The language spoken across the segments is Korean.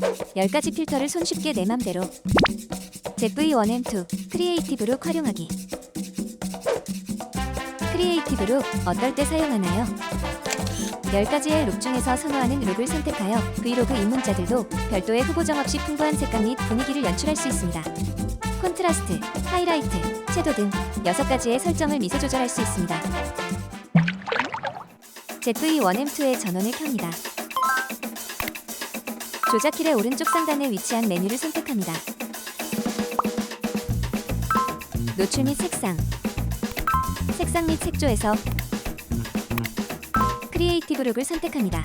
10가지 필터를 손쉽게 내 맘대로 ZV-1M2 크리에이티브 룩 활용하기 크리에이티브 룩 어떨 때 사용하나요? 10가지의 룩 중에서 선호하는 룩을 선택하여 브이로그 입문자들도 별도의 후보 정 없이 풍부한 색감 및 분위기를 연출할 수 있습니다. 콘트라스트, 하이라이트, 섀도 등 6가지의 설정을 미세 조절할 수 있습니다. ZV-1M2의 전원을 켭니다. 조작킬의 오른쪽 상단에 위치한 메뉴를 선택합니다. 노출 및 색상 색상 및 색조에서 크리에이티브 룩을 선택합니다.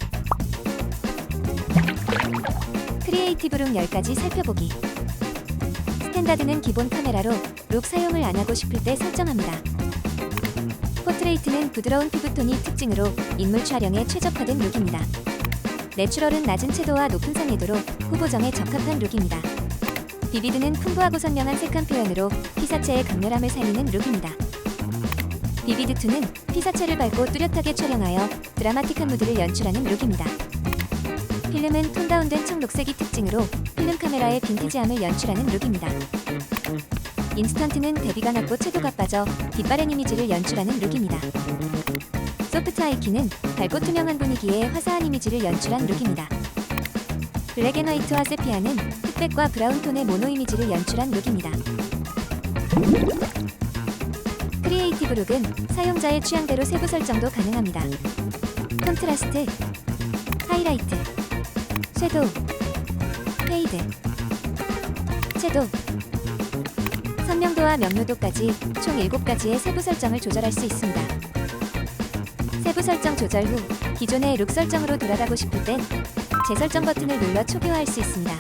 크리에이티브 룩 10가지 살펴보기 스탠다드는 기본 카메라로 룩 사용을 안 하고 싶을 때 설정합니다. 포트레이트는 부드러운 피부톤이 특징으로 인물 촬영에 최적화된 룩입니다. 내추럴은 낮은 채도와 높은 상해도로 후보정에 적합한 룩입니다. 비비드는 풍부하고 선명한 색감 표현으로 피사체의 강렬함을 살리는 룩입니다. 비비드2는 피사체를 밟고 뚜렷하게 촬영하여 드라마틱한 무드를 연출하는 룩입니다. 필름은 톤 다운된 청록색이 특징으로 필름 카메라의 빈티지함을 연출하는 룩입니다. 인스턴트는 대비가 낮고 채도가 빠져 뒷바랜 이미지를 연출하는 룩입니다. 소프트 하이키는 밝고 투명한 분위기에 화사한 이미지를 연출한 룩입니다. 블랙 앤 화이트와 세피아는 흑백과 브라운 톤의 모노 이미지를 연출한 룩입니다. 크리에이티브 룩은 사용자의 취향대로 세부 설정도 가능합니다. 컨트라스트, 하이라이트, 섀도우, 페이드, 섀도우, 선명도와 명료도까지 총 7가지의 세부 설정을 조절할 수 있습니다. 세부 설정 조절 후 기존의 룩 설정으로 돌아가고 싶을 땐 재설정 버튼을 눌러 초기화할 수 있습니다.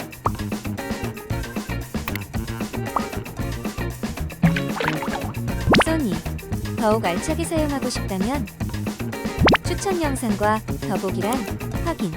소니 더욱 알차게 사용하고 싶다면 추천 영상과 더보기란 확인